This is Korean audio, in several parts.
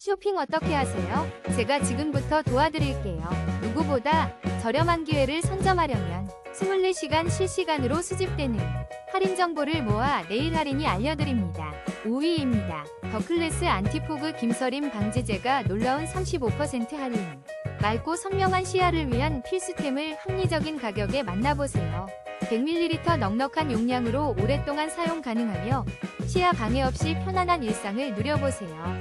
쇼핑 어떻게 하세요? 제가 지금부터 도와드릴게요. 누구보다 저렴한 기회를 선점하려면 24시간 실시간으로 수집되는 할인 정보를 모아 내일 할인이 알려드립니다. 5위입니다. 더클래스 안티포그 김서림 방지제가 놀라운 35% 할인. 맑고 선명한 시야를 위한 필수템을 합리적인 가격에 만나보세요. 100ml 넉넉한 용량으로 오랫동안 사용 가능하며 시야 방해 없이 편안한 일상을 누려보세요.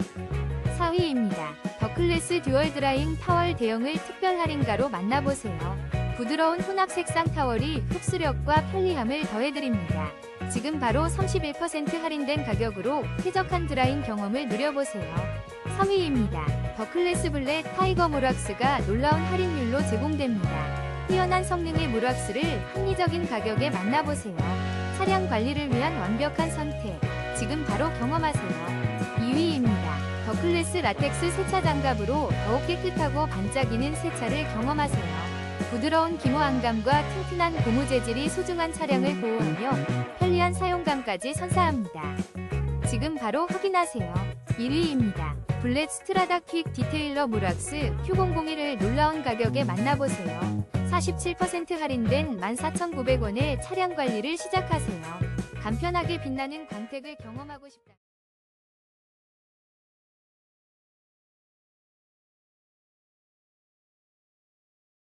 4위입니다. 더클래스 듀얼 드라잉 타월 대용을 특별 할인가로 만나보세요. 부드러운 혼합 색상 타월이 흡수력과 편리함을 더해드립니다. 지금 바로 31% 할인된 가격으로 쾌적한 드라잉 경험을 누려보세요. 3위입니다. 더클래스 블랙 타이거 무락스가 놀라운 할인율로 제공됩니다. 뛰어난 성능의 무락스를 합리적인 가격에 만나보세요. 차량 관리를 위한 완벽한 선택. 지금 바로 경험하세요. 2위입니다. 더클래스 라텍스 세차 장갑으로 더욱 깨끗하고 반짝이는 세차를 경험하세요. 부드러운 기모 안감과 튼튼한 고무 재질이 소중한 차량을 보호하며 편리한 사용감까지 선사합니다. 지금 바로 확인하세요. 1위입니다. 블랙 스트라다 퀵 디테일러 무락스 Q001을 놀라운 가격에 만나보세요. 47% 할인된 14,900원에 차량 관리를 시작하세요. 간편하게 빛나는 광택을 경험하고 싶다.